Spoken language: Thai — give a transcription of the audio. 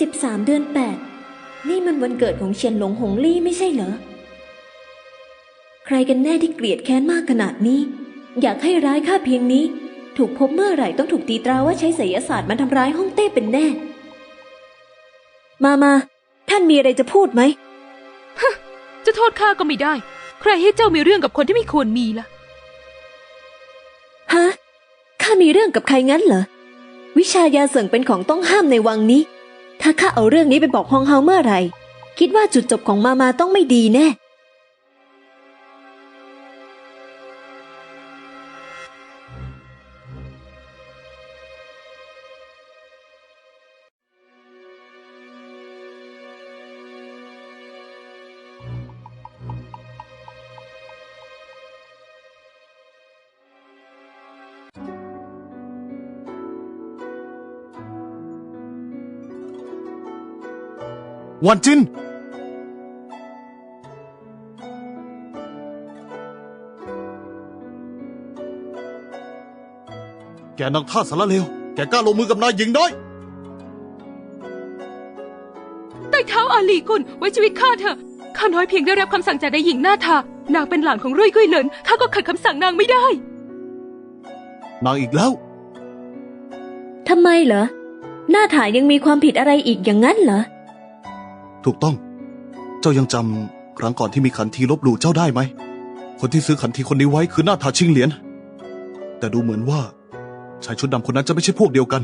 สิบสามเดือนแปดนี่มันวันเกิดของเชียนหลงหงลี่ไม่ใช่เหรอ ใครกันแน่ที่เกลียดแค้นมากขนาดนี้ อยากให้ร้ายข้าเพียงนี้ ถูกพบเมื่อไหร่ต้องถูกตีตราว่าใช้ไสยศาสตร์มาทำร้ายฮ่องเต้เป็นแน่ มามาท่านมีอะไรจะพูดไหมจะโทษข้าก็ไม่ได้ ใครให้เจ้ามีเรื่องกับคนที่ไม่ควรมีล่ะ ฮะ ข้ามีเรื่องกับใครงั้นเหรอ วิชายาเสริงเป็นของต้องห้ามในวังนี้ ถ้าข้าเอาเรื่องนี้ไปบอกฮองเฮาเมื่อไหร่ คิดว่าจุดจบของมามาต้องไม่ดีแน่ วันจิน แกนางท่าสารเลว แกกล้าลงมือกับนายหญิงน้อย ใต้เท้าอาลีกุลไว้ชีวิตข้าเถอะ ข้าน้อยเพียงได้รับคำสั่งจากนายหญิงหน้าทา นางเป็นหลานของรุ่ยกุ้ยเหลิน ข้าก็ขัดคำสั่งนางไม่ได้ นางอีกแล้ว ทำไมเหรอ หน้าถ่ายยังมีความผิดอะไรอีกอย่างนั้นเหรอ ถูกต้อง เจ้ายังจำครั้งก่อนที่มีขันทีลบหลู่เจ้าได้ไหม คนที่ซื้อขันทีคนนี้ไว้คือหน้าตาชิงเหรียญแต่ดูเหมือนว่าชายชุดดำคนนั้นจะไม่ใช่พวกเดียวกัน